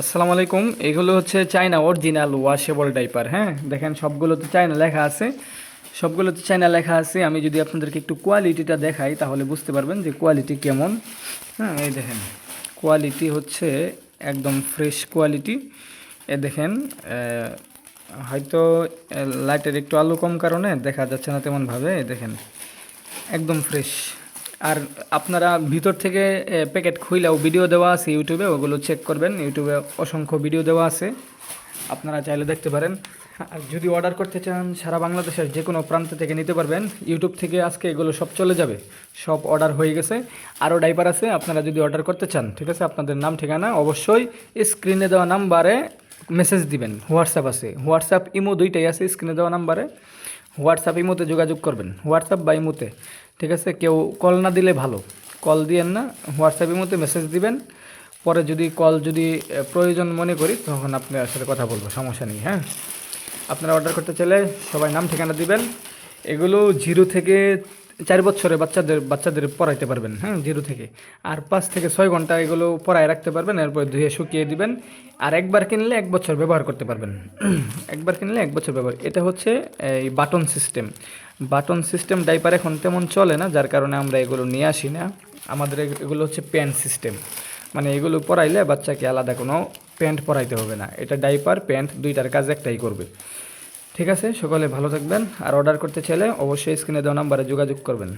আসসালামু আলাইকুম। এগুলো হচ্ছে চায়না অরিজিনাল ওয়াশেবল ডাইপার হ্যাঁ? দেখেন, সবগুলোতে চায়না লেখা আছে। সবগুলোতে চায়না লেখা আছে। আমি যদি আপনাদেরকে একটু কোয়ালিটিটা দেখাই, তাহলে বুঝতে পারবেন যে কোয়ালিটি কেমন। হ্যাঁ এই দেখেন কোয়ালিটি হচ্ছে একদম ফ্রেশ কোয়ালিটি এ দেখেন হয়তো লাইটের একটু আলো কম কারণে দেখা যাচ্ছে না তেমনভাবে। দেখেন, একদম ফ্রেশ আর আপনারা ভিতর থেকে প্যাকেট খুইলেও ভিডিও দেওয়া আছে ইউটিউবে, ওগুলো চেক করবেন। ইউটিউবে অসংখ্য ভিডিও দেওয়া আছে। আপনারা চাইলে দেখতে পারেন। আর যদি অর্ডার করতে চান, সারা বাংলাদেশের যে কোনো প্রান্ত থেকে নিতে পারবেন। ইউটিউব থেকে আজকে এগুলো সব চলে যাবে। সব অর্ডার হয়ে গেছে। আরও ডাইপার আছে, আপনারা যদি অর্ডার করতে চান, ঠিক আছে? আপনাদের নাম, ঠিকানা অবশ্যই স্ক্রিনে দেওয়া নাম্বারে মেসেজ দিবেন। হোয়াটসঅ্যাপ আছে। হোয়াটসঅ্যাপ ইমো দুইটাই আছে স্ক্রিনে দেওয়া নাম্বারে হোয়াটসঅ্যাপ ইমোতে যোগাযোগ করবেন। হোয়াটসঅ্যাপ বা ইমোতে। ঠিক আছে? কেউ কল না দিলে ভালো। কল দিয়েন না হোয়াটসঅ্যাপের মধ্যে মেসেজ দিবেন। পরে যদি কল যদি প্রয়োজন মনে করি, তখন আপনার সাথে কথা বলব, সমস্যা নেই হ্যাঁ? আপনারা অর্ডার করতে চাইলে সবাই নাম ঠিকানা দিবেন। এগুলো জিরো থেকে চার বছরে বাচ্চাদের বাচ্চাদের পড়াইতে পারবেন হ্যাঁ জিরো থেকে। আর পাঁচ থেকে ছয় ঘণ্টা এগুলো পড়ায় রাখতে পারবেন, এরপর ধুয়ে শুকিয়ে দিবেন। আর একবার কিনলে এক বছর ব্যবহার করতে পারবেন। একবার কিনলে এক বছর ব্যবহার, এটা হচ্ছে, এই button system. Button system diaper এখন তেমন চলে না, যার কারণে আমরা এগুলো নিয়ে আসি না। আমাদের এগুলো হচ্ছে প্যান্ট সিস্টেম। মানে এগুলো পরাইলে বাচ্চাকে আলাদা কোনো প্যান্ট পরাইতে হবে না। এটা ডাইপার, প্যান্ট, দুইটার কাজ একটাই করবে। ঠিক আছে, সকলে ভালো থাকবেন। আর অর্ডার করতে চাইলে অবশ্যই স্ক্রিনে দেওয়া নাম্বারে যোগাযোগ করবেন।